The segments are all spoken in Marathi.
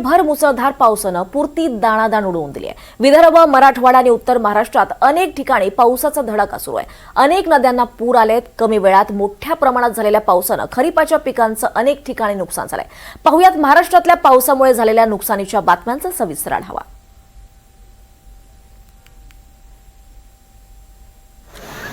भर मुसळधार पावसानं पुरती दाणादाण उडवून दिली आहे. विदर्भ मराठवाडा आणि उत्तर महाराष्ट्रात अनेक ठिकाणी पावसाचा धडाका सुरू आहे. अनेक नद्यांना पूर आलेत. कमी वेळात मोठ्या प्रमाणात झालेल्या पावसानं खरीपाच्या पिकांचं अनेक ठिकाणी नुकसान झालंय. पाहुयात महाराष्ट्रातल्या पावसामुळे झालेल्या नुकसानीच्या बातम्यांचा सविस्तर आढावा.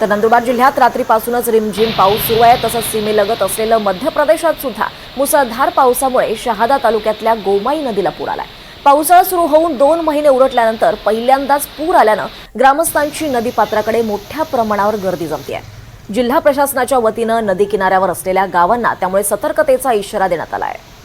तर नंदुरबार जिल्ह्यात रात्रीपासूनच रिमझिम पाऊस सुरू आहे. तसंच सीमेलगत असलेलं मध्य प्रदेशात सुद्धा मुसळधार पावसामुळे शहादा तालुक्यातल्या गोमाई नदीला पूर आलाय. पावसाळा सुरू होऊन दोन महिने उलटल्यानंतर पहिल्यांदाच पूर आल्यानं ग्रामस्थांची नदी पात्राकडे मोठ्या प्रमाणावर गर्दी जमते आहे जिल्हा प्रशासनाच्या वतीनं नदी किनाऱ्यावर असलेल्या गावांना त्यामुळे सतर्कतेचा इशारा देण्यात आला आहे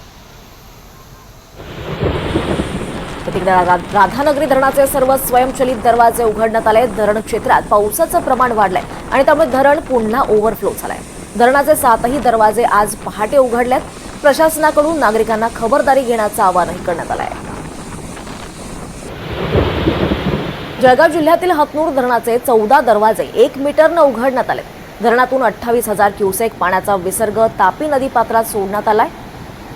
तर तिकडे राधानगरी धरणाचे सर्व स्वयंचलित दरवाजे उघडण्यात आले. धरण क्षेत्रात पावसाचं प्रमाण वाढलंय आणि त्यामुळे धरण पुन्हा ओव्हरफ्लो झालंय. धरणाचे सातही दरवाजे आज पहाटे उघडल्यात प्रशासनाकडून नागरिकांना खबरदारी घेण्याचं आवाहनही करण्यात आलं आहे जळगाव जिल्ह्यातील हतनूर धरणाचे चौदा दरवाजे एक मीटरनं उघडण्यात आले धरणातून अठ्ठावीस हजार क्युसेक पाण्याचा विसर्ग तापी नदी पात्रात सोडण्यात आलाय.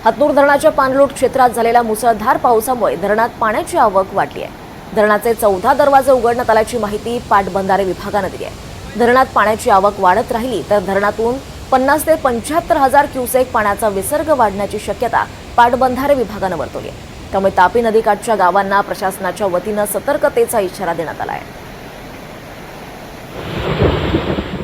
हतनूर धरणाच्या पाणलोट क्षेत्रात झालेल्या मुसळधार पावसामुळे धरणात पाण्याची आवक वाढली आहे. धरणाचे चौदा दरवाजे उघडण्यात आल्याची माहिती पाटबंधारे विभागानं दिली आहे. धरणात पाण्याची आवक वाढत राहिली तर धरणातून पन्नास ते पंच्याहत्तर हजार क्युसेक पाण्याचा विसर्ग वाढण्याची शक्यता पाटबंधारे विभागानं वर्तवली आहे. त्यामुळे तापी नदीकाठच्या गावांना प्रशासनाच्या वतीनं सतर्कतेचा इशारा देण्यात आला आहे.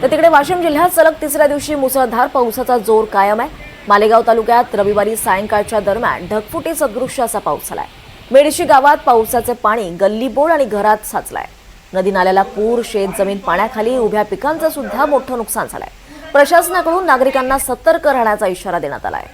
तर तिकडे वाशिम जिल्ह्यात सलग तिसऱ्या दिवशी मुसळधार पावसाचा जोर कायम आहे. मालेगाव तालुक्यात रविवारी सायंकाळच्या दरम्यान ढगफुटी सदृश्य असा पाऊस झालाय. मेडशी गावात पावसाचे पाणी गल्लीबोळ आणि घरात साचलाय. नदी नाल्याला पूर शेत जमीन पाण्याखाली उभ्या पिकांचं सुद्धा मोठं नुकसान झालंय. प्रशासनाकडून नागरिकांना सतर्क राहण्याचा इशारा देण्यात आलाय.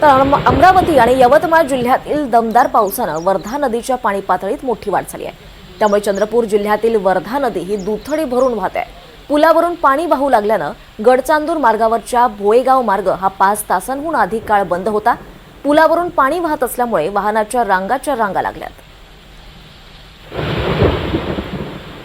तर अमरावती आणि यवतमाळ जिल्ह्यातील दमदार पावसानं वर्धा नदीच्या पाणी पातळीत मोठी वाढ झाली आहे. त्यामुळे चंद्रपूर जिल्ह्यातील वर्धा नदी ही दुथडी भरून वाहत आहे. पुलावरून पाणी वाहू लागल्यानं गडचांदूर मार्गावरच्या भोयेगाव मार्ग हा पाच तासांहून अधिक काळ बंद होता. पुलावरून पाणी वाहत असल्यामुळे वाहनाच्या रांगाच्या रांगा लागल्यात.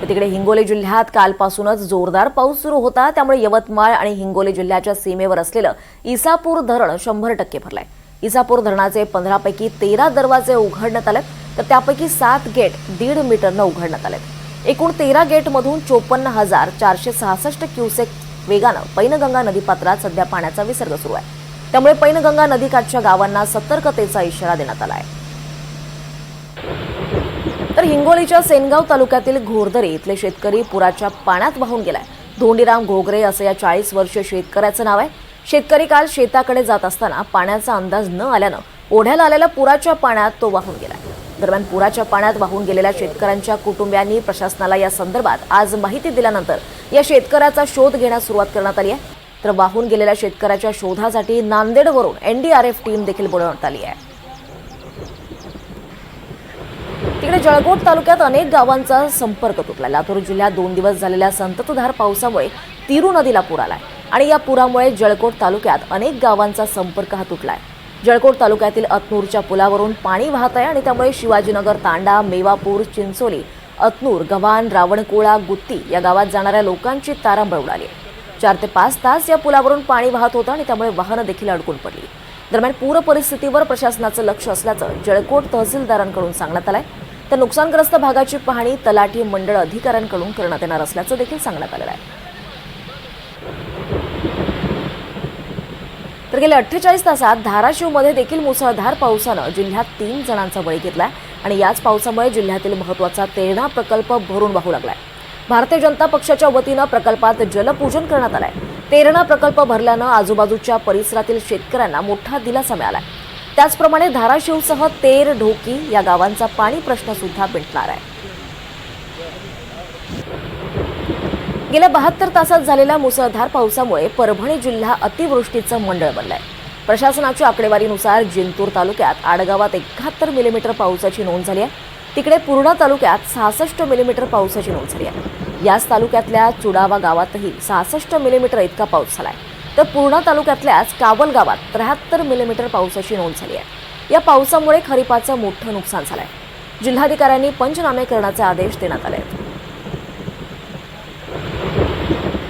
तिकडे हिंगोली जिल्ह्यात कालपासूनच जोरदार पाऊस सुरू होता. त्यामुळे यवतमाळ आणि हिंगोली जिल्ह्याच्या सीमेवर असलेलं इसापूर धरण शंभर टक्के भरलंय. इसापूर धरणाचे पंधरापैकी तेरा दरवाजे उघडण्यात आलेत. तर त्यापैकी सात गेट दीड मीटरनं उघडण्यात आलेत. एकूण तेरा गेटमधून चोपन्न हजार चारशे सहासष्ट क्युसेक वेगानं पैनगंगा नदीपात्रात सध्या पाण्याचा विसर्ग सुरू आहे. त्यामुळे पैनगंगा नदीकाठच्या गावांना सतर्कतेचा इशारा देण्यात आला आहे. तर हिंगोलीच्या सेनगाव तालुक्यातील घोरदरे इथले शेतकरी पुराच्या पाण्यात वाहून गेलाय. धोंडीराम घोगरे असं या चाळीस वर्षीय शेतकऱ्याचं नाव आहे. शेतकरी काल शेताकडे जात असताना पाण्याचा अंदाज न आल्यानं ओढ्याला आलेल्या पुराच्या पाण्यात तो वाहून गेलाय. दरम्यान पुराच्या पाण्यात वाहून गेलेल्या शेतकऱ्यांच्या कुटुंबियांनी प्रशासनाला या संदर्भात आज माहिती दिल्यानंतर या शेतकऱ्याचा शोध घेण्यास सुरुवात करण्यात आली आहे. तर वाहून गेलेल्या शेतकऱ्याच्या शोधासाठी नांदेडवरून एनडीआरएफ टीम देखील बोलवण्यात आली आहे. तिकडे जळकोट तालुक्यात अनेक गावांचा संपर्क तुटला. लातूर जिल्ह्यात दोन दिवस झालेल्या संततधार पावसामुळे तिरू नदीला पूर आलाय. आणि या पुरामुळे जळकोट तालुक्यात अनेक गावांचा संपर्क हा तुटलाय. जळकोट तालुक्यातील अतनूरच्या पुलावरून पाणी वाहत आहे आणि त्यामुळे शिवाजीनगर तांडा मेवापूर चिंचोली अतनूर गव्हाण रावणकोळा गुत्ती या गावात जाणाऱ्या लोकांची तारांबळ उडाली चार ते पाच तास या पुलावरून पाणी वाहत होतं आणि त्यामुळे वाहनं देखील अडकून पडली. दरम्यान पूर परिस्थितीवर प्रशासनाचं लक्ष असल्याचं जळकोट तहसीलदारांकडून सांगण्यात आलंय. तर नुकसानग्रस्त भागाची पाहणी तलाठी मंडळ अधिकाऱ्यांकडून करण्यात येणार असल्याचं देखील सांगण्यात आलेलं आहे. तर गेल्या अठ्ठेचाळीस तासात धाराशिवमध्ये देखील मुसळधार पावसानं जिल्ह्यात तीन जणांचा बळी घेतलाय आणि याच पावसामुळे जिल्ह्यातील महत्त्वाचा तेरणा प्रकल्प भरून वाहू लागलाय. भारतीय जनता पक्षाच्या वतीनं प्रकल्पात जलपूजन करण्यात आलंय. तेरणा प्रकल्प भरल्यानं आजूबाजूच्या परिसरातील शेतकऱ्यांना मोठा दिलासा मिळालाय. त्याचप्रमाणे धाराशिवसह तेर ढोकी या गावांचा पाणी प्रश्न सुद्धा मिटणार आहे. गेल्या बहात्तर तासात झालेल्या मुसळधार पावसामुळे परभणी जिल्हा अतिवृष्टीचं मंडळ बनलाय. प्रशासनाच्या आकडेवारीनुसार जिंतूर तालुक्यात आडगावात एकाहत्तर मिलीमीटर पावसाची नोंद झाली आहे. तिकडे पूर्णा तालुक्यात सहासष्ट मिलीमीटर पावसाची नोंद झाली आहे. याच तालुक्यातल्या चुडावा गावातही सहासष्ट मिलीमीटर इतका पाऊस झालाय. तर पूर्णा तालुक्यातल्याच कावल गावात त्र्याहत्तर मिलीमीटर पावसाची नोंद झाली आहे. या पावसामुळे खरीपाचं मोठं नुकसान झालंय. जिल्हाधिकाऱ्यांनी पंचनामे करण्याचे आदेश देण्यात आले आहेत.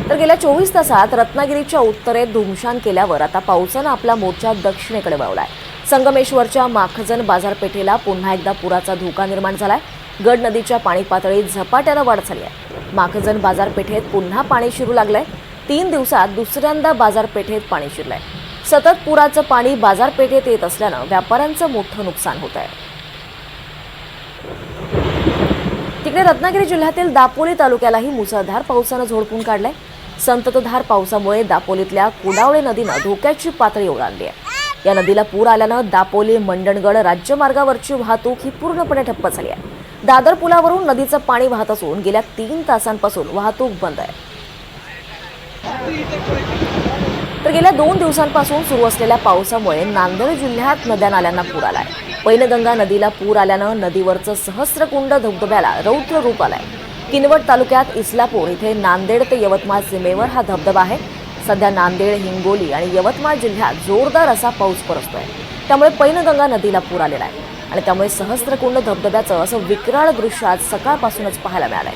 तर गेल्या चोवीस तासात रत्नागिरीच्या उत्तरेत धुमशान केल्यावर आता पावसानं आपला मोर्चा दक्षिणेकडे वळवलाय. संगमेश्वरच्या माखजन बाजारपेठेला पुन्हा एकदा पुराचा धोका निर्माण झालाय. गड नदीच्या पाणी पातळीत झपाट्यानं वाढ झाली आहे. माखजन बाजारपेठेत पुन्हा पाणी शिरू लागलंय. तीन दिवसात दुसऱ्यांदा बाजारपेठेत पाणी शिरलंय. सतत पुराचं पाणी बाजारपेठेत येत असल्यानं व्यापाऱ्यांचं मोठं नुकसान होत आहे. तिकडे रत्नागिरी जिल्ह्यातील दापोली तालुक्यालाही मुसळधार पावसानं झोडपून काढलंय. संततधार पावसामुळे दापोलीतल्या कुडावळे नदीनं धोक्याची पातळी ओलांडली आहे. या नदीला पूर आल्यानं दापोली मंडणगड राज्यमार्गावरची वाहतूक ही पूर्णपणे ठप्प झाली आहे. दादर पुलावरून नदीचं पाणी वाहत असून गेल्या तीन तासांपासून वाहतूक बंद आहे. तर गेल्या दोन दिवसांपासून सुरू असलेल्या पावसामुळे नांदेड जिल्ह्यात नद्या नाल्यांना पूर आलाय. पैनगंगा नदीला पूर आल्यानं नदीवरचं सहस्रकुंड धबधब्याला रौद्र रूप आलाय. किनवट तालुक्यात इस्लापूर इथे नांदेड ते यवतमाळ सीमेवर हा धबधबा आहे. सध्या नांदेड हिंगोली आणि यवतमाळ जिल्ह्यात जोरदार असा पाऊस बरसतोय त्यामुळे पैनगंगा नदीला पूर आलेला आहे आणि त्यामुळे सहस्रकुंड धबधब्याचं असं विक्राळ दृश्य आज सकाळपासूनच पाहायला मिळालंय.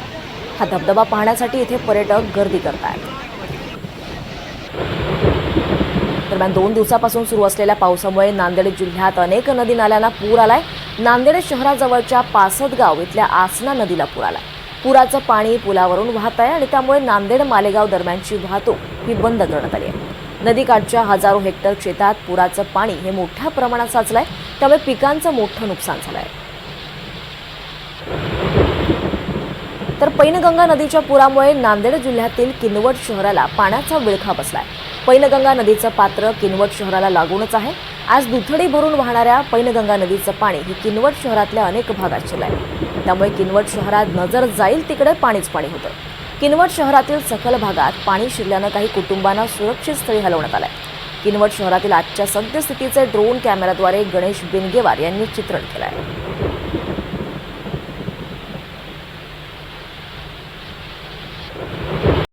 हा धबधबा पाहण्यासाठी इथे पर्यटक गर्दी करतायत. दरम्यान दोन दिवसापासून सुरू असलेल्या पावसामुळे नांदेड जिल्ह्यात अनेक नदी नाल्यांना पूर आलाय. नांदेड शहराजवळच्या पासदगाव इथल्या आसना नदीला पूर आलाय. पुराचं पाणी पुलावरून वाहत आहे आणि त्यामुळे नांदेड मालेगाव दरम्यानची वाहतूक ही बंद करण्यात आली आहे. नदीकाठच्या हजारो हेक्टर शेतात पुराचं पाणी हे मोठ्या प्रमाणात साचलं आहे त्यामुळे पिकांचं मोठं नुकसान झालं आहे तर पैनगंगा नदीच्या पुरामुळे नांदेड जिल्ह्यातील किनवट शहराला पाण्याचा विळखा बसलाय. पैनगंगा नदीचं पात्र किनवट शहराला लागूनच आहे. आज दुथडी भरून वाहणाऱ्या पैनगंगा नदीचं पाणी ही किनवट शहरातल्या अनेक भागात आहे त्यामुळे किनवट शहरात नजर जाईल तिकडे पाणीच पाणी होतं. किनवट शहरातील सखल भागात पाणी शिरल्यानं काही कुटुंबांना सुरक्षित स्थळी हलवण्यात आलंय. किनवट शहरातील आजच्या सद्यस्थितीचे ड्रोन कॅमेराद्वारे गणेश बिनगेवार यांनी चित्रण केलं आहे